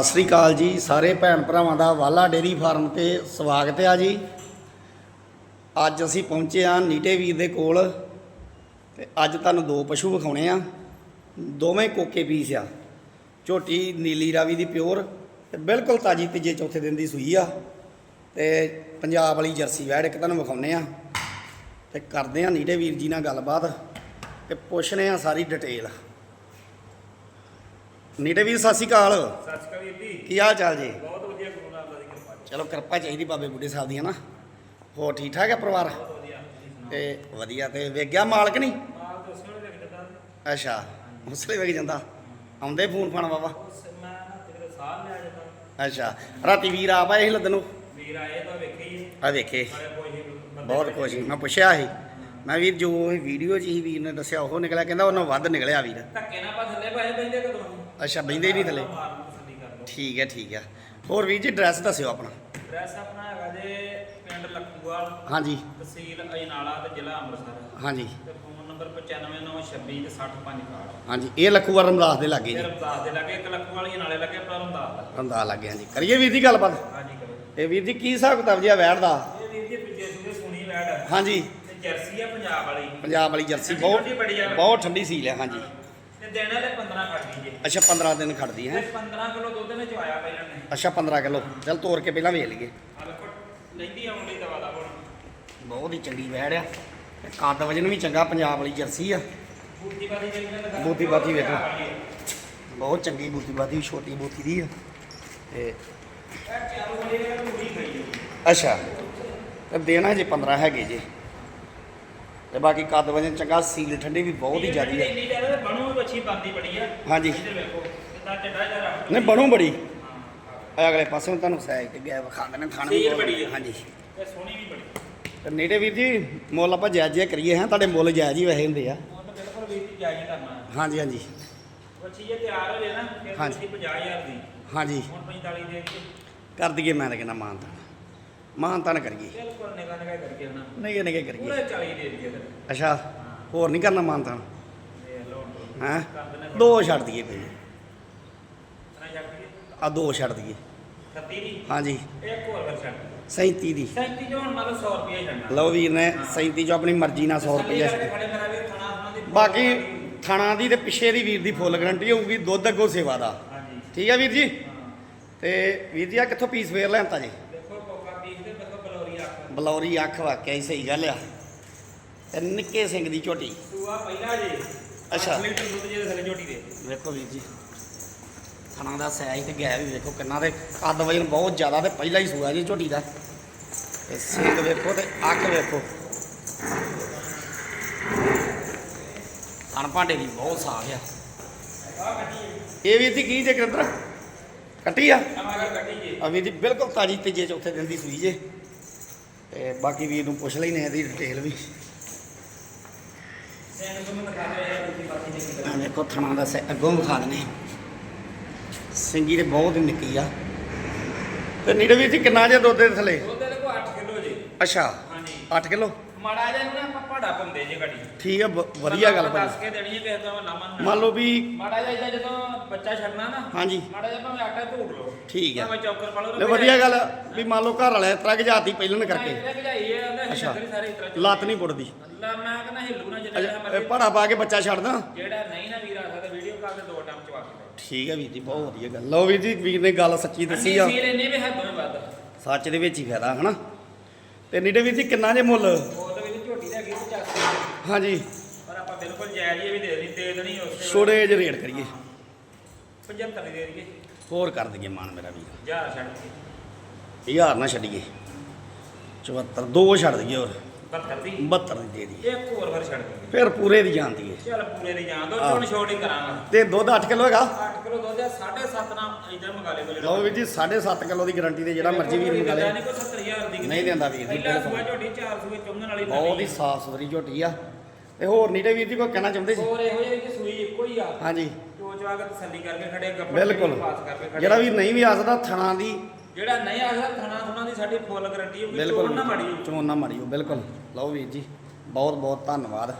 ਸਤਿ ਸ੍ਰੀ ਅਕਾਲ ਜੀ, ਸਾਰੇ ਭੈਣ ਭਰਾਵਾਂ ਦਾ ਵਾਲਾ ਡੇਰੀ ਫਾਰਮ ਤੇ ਸਵਾਗਤ ਹੈ ਜੀ। ਅੱਜ ਅਸੀਂ ਪਹੁੰਚੇ ਆ ਨੀਟੇ ਵੀਰ ਦੇ ਕੋਲ ਤੇ ਅੱਜ ਤੁਹਾਨੂੰ ਦੋ ਪਸ਼ੂ ਵਿਖਾਉਣੇ ਆ। ਦੋਵੇਂ ਕੋਕੇ ਪੀਸ ਆ। ਝੋਟੀ ਨੀਲੀ ਰਾਵੀ ਦੀ ਪਿਓਰ ਤੇ ਬਿਲਕੁਲ ਤਾਜੀ ਤੀਜੇ ਚੌਥੇ ਦਿਨ ਦੀ ਸੂਈ ਆ। ਤੇ ਪੰਜਾਬ ਵਾਲੀ ਜਰਸੀ ਵੈੜ ਇੱਕ ਤੁਹਾਨੂੰ ਵਿਖਾਉਣੇ ਆ। ਤੇ ਕਰਦੇ ਆ ਨੀਟੇ ਵੀਰ ਜੀ ਨਾਲ ਗੱਲਬਾਤ ਤੇ ਪੁੱਛਣੇ ਆ ਸਾਰੀ ਡਿਟੇਲ। ਨੀਟੇ ਵੀਰ ਸਤਿ ਸ੍ਰੀ ਅਕਾਲ। ਸਤਿ ਸ਼੍ਰੀ ਅਕਾਲ ਜੀ। ਕੀ ਹਾਲ ਚਾਲ ਜੀ? ਬਹੁਤ ਵਧੀਆ ਗੁਰੂ ਨਾਨਕ ਦੀ ਕਿਰਪਾ ਚਲੋ ਕਿਰਪਾ ਚਾਹੀਦੀ ਬਾਬੇ ਬੁੱਢੇ ਸਾਹਿਬ ਦੀ ਹਨਾ? ਹੋਰ ਠੀਕ ਠਾਕ ਹੈ ਪਰਿਵਾਰ? ਤੇ ਵਧੀਆ ਤੇ ਵੇਖ ਗਿਆ ਮਾਲਕ ਨਹੀਂ ਅੱਛਾ ਉਸਲੇ ਵੇਖ ਜਾਂਦਾ। ਆਉਂਦੇ ਫੋਨ ਫਾਨ ਬਾਬਾ? ਉਸ ਮੈਂ ਨਾ ਤੇਰੇ ਸਾਹ ਲਿਆ ਜਾਂਦਾ। ਅੱਛਾ ਰਾਤੀ ਵੀਰ ਆ ਪਾਏ ਸੀ ਲੱਦਣ ਨੂੰ? ਵੀਰ ਆਏ ਤਾਂ ਵੇਖੀ ਆ। ਵੇਖੇ। ਬਹੁਤ ਖੁਸ਼ ਮੈਂ ਪੁੱਛਿਆ ਸੀ ਮੈਂ ਵੀਰ ਜੋ ਵੀਡੀਓ 'ਚ ਹੀ ਵੀਰ ਨੇ ਦੱਸਿਆ ਉਹ ਨਿਕਲਿਆ ਕਹਿੰਦਾ ਉਹਨਾਂ ਵੱਧ ਨਿਕਲਿਆ ਵੀਰ। ਧੱਕੇ ਨਾਲ ਪਾ ਥੱਲੇ ਪਾਏ ਬੈਂਦੇ ਕਦੋਂ? ਅੱਛਾ ਬਹਿੰਦੇ ਹੀ ਨਹੀਂ ਥੱਲੇ। ਠੀਕ ਹੈ ਠੀਕ ਹੈ। ਹੋਰ ਵੀਰ ਜੀ ਡਰੈਸ ਦੱਸਿਓ ਆਪਣਾ। ਐਡਰੈਸ ਆਪਣਾ ਹੈਗਾ ਜੇ ਪਿੰਡ ਲੱਖੂਵਾਲ। ਹਾਂਜੀ। ਤਹਿਸੀਲ ਅਜਨਾਲਾ ਤੇ ਜ਼ਿਲ੍ਹਾ ਅੰਮ੍ਰਿਤਸਰ। ਹਾਂਜੀ। ਤੇ ਫੋਨ ਨੰਬਰ 9596 ਤੇ 65 ਹਾਂਜੀ ਇਹ ਲੱਖੂਵਾਰ ਰਮਦਾਸ ਦੇ ਲਾਗੇ ਜੀ। ਰਮਦਾਸ ਦੇ ਲਾਗੇ ਇੱਕ ਲੱਖੂਵਾਲ ਹੀ ਨਾਲੇ ਲੱਗੇ ਪਰ ਰਮਦਾਸ। ਦਾ ਰਮਦਾਸ ਲਾਗੇ ਹਾਂਜੀ। ਕਰੀਏ ਵੀਰ ਦੀ ਗੱਲਬਾਤ? ਹਾਂਜੀ ਕਰੋ ਇਹ ਵੀਰ ਜੀ ਕੀ ਹਿਸਾਬ ਕਿਤਾਬ ਜੀ ਆ ਵੈੜ ਦਾ? ਇਹ ਵੀਰ ਜੀ ਦੂਜੇ ਸੂਏ ਸੁਣੀ ਵੈੜ ਹਾਂਜੀ। ਤੇ ਜਰਸੀ ਆ ਪੰਜਾਬ ਵਾਲੀ। ਪੰਜਾਬ ਵਾਲੀ ਜਰਸੀ ਬਹੁਤ ਠੰਡੀ ਬੜੀ ਆ। ਬਹੁਤ ਠੰਡੀ ਸੀਲ ਹੈ ਹਾਂਜੀ। ਤੇ ਦੇਣ ਵਾਲੇ 15 ਕੱਢ ਦੀਜੇ ਅੱਛਾ 15 ਦਿਨ ਖੜਦੀ ਤੇ ਹੈ 15 ਕਿਲੋ ਦੁੱਧ ਨੇ ਚਵਾਇਆ ਪਹਿਲਾਂ ਨੇ ਅੱਛਾ 15 ਕਿਲੋ। ਚਲ ਤੋੜ ਕੇ ਪਹਿਲਾਂ ਲਈਏ। ਆ ਵੇਖੋ ਲੈਂਦੀ ਆਉਣ ਲਈ ਦਵਾ ਦਾ ਹੁਣ। ਬਹੁਤ ਹੀ ਚੰਗੀ ਵੈੜ ਆ। ਕੱਦ ਵਜਨ ਵੀ ਚੰਗਾ ਪੰਜਾਬ ਵਾਲੀ ਜਰਸੀ ਆ। ਬੂਟੀ ਬਾਦੀ ਜਿਹੜੀ ਮੈਂ ਦਿਖਾ ਬੂਟੀ ਬਾਦੀ ਵੇਖੋ। ਬਹੁਤ ਚੰਗੀ ਬੂਟੀ ਬਾਦੀ ਛੋਟੀ ਬੂਟੀ ਦੀ ਆ। ਤੇ ਅੱਛਾ ਤੇ ਦੇਣਾ ਜੇ 15 ਹੈਗੇ ਜੇ। ਤੇ ਬਾਕੀ ਕੱਦ ਵਜਨ ਚੰਗਾ ਸੀਲ ਠੰਡੀ ਵੀ ਬਹੁਤ ਹੀ ਜ਼ਿਆਦੀ ਹੈ ਇੰਨੀ ਜ਼ਿਆਦਾ ਬਣੂ ਵੀ ਬੱਚੀ ਬੰਦੀ ਬੜੀ ਆ। ਹਾਂਜੀ। ਇੱਧਰ ਵੇਖੋ ਕਿੰਨਾ ਚੱਡਾ ਜਿਹਾ ਰੱਖ ਨਹੀਂ ਬਣੂ ਬੜੀ। ਹਾਂ। ਆ ਅਗਲੇ ਪਾਸੇ ਨੂੰ ਤੁਹਾਨੂੰ ਸਾਈਜ਼ ਤੇ ਗਿਆ ਵਿਖਾ ਦੇਣਾ ਖਾਣ ਸੀਲ ਬੜੀ ਆ। ਹਾਂਜੀ। ਤੇ ਸੋਹਣੀ ਵੀ ਬੜੀ। ਤੇ ਨੇੜੇ ਵੀਰ ਜੀ ਮੁੱਲ ਆਪਾਂ ਜਾਇਜ਼ ਜਿਹਾ ਕਰੀਏ ਹਾਂ? ਤੁਹਾਡੇ ਮੁੱਲ ਜਾਇਜ਼ ਹੀ ਵੈਸੇ ਹੁੰਦੇ ਆ। ਤਾਂ ਬਿਲਕੁਲ ਵੀਰ ਜੀ ਜਾਇਜ਼ ਕਰਨਾ ਹਾਂਜੀ ਹਾਂਜੀ। ਬੱਚੀ ਜੇ ਤਿਆਰ ਹੋ ਜੇ ਨਾ ਫਿਰ ਹਾਂਜੀ। ਤੁਸੀਂ 50000 ਦੀ। ਹਾਂਜੀ। ਹੁਣ 45 ਦੇ ਕੇ ਕਰ ਦਈਏ ਮੈਂ ਤਾਂ ਕਹਿੰਦਾ ਮਾਨਤਾਨ ਮਾਨਤਾਨ ਕਰੀਏ ਬਿਲਕੁਲ ਨਿਗਾਹ ਨਿਗਾਹ ਕਰਕੇ ਹੁਣ ਨਹੀਂ ਨਹੀਂ ਕਰੀਏ ਪੂਰੇ 40 ਦੇ ਦਈਏ ਫਿਰ। ਅੱਛਾ ਹੋਰ ਨਹੀਂ ਕਰਨਾ ਮਾਨਤਾਨ? ਦੇਖ ਲਓ ਹੁਣ। ਹੈਂ? ਕਰ ਦਿੰਦੇ ਦੋ ਛੱਡ ਦਈਏ ਕੋਈ ਨਾ ਛੱਡ ਦਈਏ? ਆ ਦੋ ਛੱਡ ਦਈਏ। 36 ਦੀ? ਹਾਂਜੀ। ਇੱਕ ਹੋਰ ਫਿਰ ਛੱਡ 37 ਦੀ। 37 ਜੋ ਹੁਣ ਮੰਨ ਲਓ 100 ਰੁਪਏ ਛੱਡਣਾ। ਲਓ ਵੀਰ ਨੇ 37 ਜੋ ਆਪਣੀ ਮਰਜ਼ੀ ਨਾਲ 100 ਰੁਪਏ ਖੜੇ ਮੇਰਾ ਵੀ ਖਾਣਾ ਖਾਣਾ ਦੀ ਬਾਕੀ ਥਾਣਾ ਦੀ ਤੇ ਪਿੱਛੇ ਦੀ ਵੀਰ ਦੀ ਫੁੱਲ ਗਰੰਟੀ ਹੋਊਗੀ ਦੁੱਧ ਅੱਗੋਂ ਸੇਵਾ ਦਾ। ਹਾਂਜੀ। ਠੀਕ ਹੈ ਵੀਰ ਜੀ? ਹਾਂ। ਤੇ ਵੀਰ ਜੀ ਆ ਕਿੱਥੋਂ ਪੀਸ ਫੇਰ ਲੈਂਤਾ ਜੀ ਦੇਖੋ ਕੋਕਾ ਪੀਸ ਦੇ ਦੇਖੋ ਬਲੌਰੀ ਅੱਖ ਵਾਕਿਆ ਹੀ ਸਹੀ ਗੱਲ ਆ। ਤੇ ਨਿੱਕੇ ਸਿੰਘ ਦੀ ਝੋਟੀ। ਸੂਆ ਪਹਿਲਾ ਜੇ। ਅੱਛਾ। 8 ਲੀਟਰ ਦੁੱਧ ਜੇ ਥੱਲੇ ਝੋਟੀ ਦੇ। ਵੇਖੋ ਵੀਰ ਜੀ ਥਣਾ ਦਾ ਸਾਈਜ਼ ਤੇ ਗੈਪ ਵੀ ਵੇਖੋ ਕਿੰਨਾ ਤੇ ਕੱਦ ਵਜਨ ਬਹੁਤ ਜ਼ਿਆਦਾ ਤੇ ਪਹਿਲਾ ਹੀ ਸੂਆ ਜੀ ਝੋਟੀ ਦਾ। ਤੇ ਵੇਖੋ ਤੇ ਅੱਖ ਵੇਖੋ। ਥਣ ਭਾਂਡੇ ਦੀ ਬਹੁਤ ਸਾਫ਼ ਆ। ਆ ਕੱਟੀ ਇਹ ਵੀਰ ਜੀ ਕੀ ਜੇ ਕਿਰਦਰ ਕੱਟੀ ਆ? ਆਵਾਗਾ ਕੱਟੀ ਜੇ। ਵੀਰ ਜੀ ਬਿਲਕੁਲ ਤਾਜੀ ਤੀਜੇ ਚੌਥੇ ਦਿਨ ਦੀ ਸੂਈ ਜੇ। ਤੇ ਬਾਕੀ ਵੀਰ ਨੂੰ ਪੁੱਛ ਲੈਨੇ ਇਹਦੀ ਡਿਟੇਲ ਵੀ। ਦਿਖਾ ਆ ਕਿਦਾਂ ਵੇਖੋ ਥਣਾ ਦਾ ਸੈ- ਅੱਗੋਂ ਵਿਖਾ ਦਨੇ ਸਿੰਗੀ ਤੇ ਬਹੁਤ ਹੀ ਨਿੱਕੀ ਆ। ਤੇ ਨੀੜੇ ਵੀਰ ਜੀ ਕਿੰਨਾ ਜੇ ਦੁੱਧ ਦੇ ਥਲੇ? ਦੁੱਧ ਦੇ ਕੋ 8 ਕਿਲੋ ਜੇ। ਅੱਛਾ ਹਾਂਜੀ। 8 ਕਿਲੋ? ਮਾੜਾ ਜਿਹਾ ਨੂੰ ਨਾ ਆਪਾਂ ਪਾਉਂਦੇ ਜੇ ਗੱਡੀ ਠੀਕ ਆ ਬ- ਵਧੀਆ ਗੱਲ ਦੱਸ ਭਾਜੀ ਕੇ ਦੇਣੀ ਹੈ ਕਿਸੇ ਦਾ ਲਾਮਨ ਮੰਨ। ਲਓ ਵੀ ਮਾੜਾ ਜਿਹਾ ਏਦਾਂ ਜਦੋਂ ਬੱਚਾ ਛੱਡਣਾ ਨਾ ਹਾਂਜੀ। ਮਾੜਾ ਜਿਹਾ ਭਾਵੇਂ ਆਟਾ ਧੂੜ ਲਓ। ਠੀਕ ਆ। ਭਾਵੇਂ ਚੌਕਰ ਪਾ ਲਓ ਲੈ ਵਧੀਆ ਗੱਲ ਆ ਵੀ ਮੰਨ ਲਓ ਘਰ ਵਾਲੇ ਤਰ੍ਹਾਂ ਗਜਾਤੀ ਪਹਿਲਾਂ ਕਰਕੇ। ਕਰਕੇ ਭਜਾਈ ਹੈ ਉਹਦਾ ਅੱਛਾ। ਹਿੱਲਣ ਸਾਰੇ ਇਤਰਾ ਲੱਤ ਨਹੀਂ ਪੁੱਟਦੀ। ਅੱਲਾ ਮੈਂ ਕਹਿੰਦਾ ਹਿੱਲੂ ਨਾ ਜਿੰਨਾ ਅੱਛਾ ਇਹ ਮਰਜ਼ੀ ਭਾੜਾ ਪਾ ਕੇ ਬੱਚਾ ਛੱਡਦਾ ਜਿਹੜਾ ਨਹੀਂ ਨਾ ਵੀਰ ਆ ਸਕਦਾ ਵੀਡੀਓ ਕਾਲ ਤੇ ਦੋ ਟਾਈਮ ਚਵਾ ਕੇ ਠੀਕ ਆ ਵੀਰ ਜੀ ਬਹੁਤ ਵਧੀਆ ਗੱਲ। ਲਓ ਵੀਰ ਜੀ ਵੀਰ ਨੇ ਗੱਲ ਸੱਚੀ ਦੱਸੀ ਆ। ਸੀਲ ਇੰਨੇ ਵੀ ਹੱਦੋਂ ਵੱਧ। ਸੱਚ ਦੇ ਵਿੱਚ ਹੀ ਫਾਇਦਾ ਹਨਾ? ਤੇ ਨੀੜੇ ਵੀਰ ਜੀ ਕਿੰਨਾ ਜੇ ਮੁੱਲ? ਉਹ ਤਾਂ ਵੀ ਝੋਟੀ ਦਾ ਗੀਤ ਚੱਕ ਹਾਂਜੀ। ਪਰ ਆਪਾਂ ਬਿਲਕੁਲ ਜਾਇਜ਼ ਹੀ ਵੀ ਦੇ ਦੇਣੀ ਦੇ ਦੇਣੀ ਉਸ ਛੋੜੇ ਜਿਹੇ ਰੇਟ ਕਰੀਏ। 75 ਦੀ ਦਈਏ। ਹੋਰ ਕਰ ਦਈਏ ਮਾਨ ਮੇਰਾ ਵੀਰ। ਹਜ਼ਾਰ ਛੱਡ ਕੇ ਹਜ਼ਾਰ ਨਾ ਛੱਡੀਏ। 74 ਦੋ ਛੱਡ ਦਈਏ ਹੋਰ। 72 ਦੀ। 72 ਦੀ ਦੇ ਦਈਏ। ਇੱਕ ਹੋਰ ਫਿਰ ਛੱਡ ਦਈਏ। ਫਿਰ ਪੂਰੇ ਦੀ ਜਾਣ ਦਈਏ। ਚੱਲ ਪੂਰੇ ਦੀ ਜਾਣ ਦੋ। ਹੁਣ ਛੋਟ ਹੀ ਕਰਾਂਗਾ। ਤੇ ਦੁੱਧ 8 ਕਿਲੋ ਹੈਗਾ? 8 ਕਿਲੋ ਦੁੱਧ ਆ 7.5 ਨਾਲ ਇਧਰ ਮੰਗਾ ਲਿਓ ਜਿਹੜਾ ਲਓ ਵੀਰ ਜੀ 7.5 ਕਿਲੋ ਦੀ ਗਾਰੰਟੀ ਤੇ ਜਿਹੜਾ ਮਰਜ਼ੀ ਵੀਰ ਮੰਗਾ ਲੇ। ਨਹੀਂ ਕੋਈ 70000 ਦੀ। ਨਹੀਂ ਦਿੰਦਾ ਵੀਰ ਜੀ, ਪਹਿਲਾ। ਸੂਆ ਝੋਟੀ ਚਾਰ ਸੂਏ ਚੁੰਗਣ ਵਾਲੀ ਬਹੁਤ ਹੀ ਸਾਫ਼ ਸੁਥਰੀ ਝੋਟੀ ਆ। ਤੇ ਹੋਰ ਨੀਟੇ ਵੀਰ ਜੀ ਕੋਈ ਕਹਿਣਾ ਚਾਹੁੰਦੇ ਸੀ ਹੋਰ ਇਹੋ ਜਿਹੀ ਕਿ ਸੂਈ ਇੱਕੋ ਹੀ ਆ। ਹਾਂਜੀ। ਜੋ ਜਵਾ ਕੇ ਤਸੱਲੀ ਕਰਕੇ ਖੜੇ ਗੱਪੜ ਬਿਲਕੁਲ। ਪਾਸ ਕਰਕੇ ਖੜੇ। ਜਿਹੜਾ ਵੀ ਨਹੀਂ ਵੀ ਆ ਸਕਦਾ ਥਣਾ ਦੀ ਜਿਹੜਾ ਨਹੀਂ ਆ ਸਕਦਾ ਥਣਾ ਥਣਾ ਦੀ ਸਾਡੀ ਫੁੱਲ ਗਾਰੰਟੀ ਹੋਊਗੀ ਚੋਣ ਨਾ ਮਾੜੀ। ਚੋਣ ਨਾ ਮਾਰਿਓ ਬਿਲਕੁਲ। ਲਓ ਵੀਰ ਜੀ ਬਹੁਤ ਬਹੁਤ ਧੰਨਵਾਦ।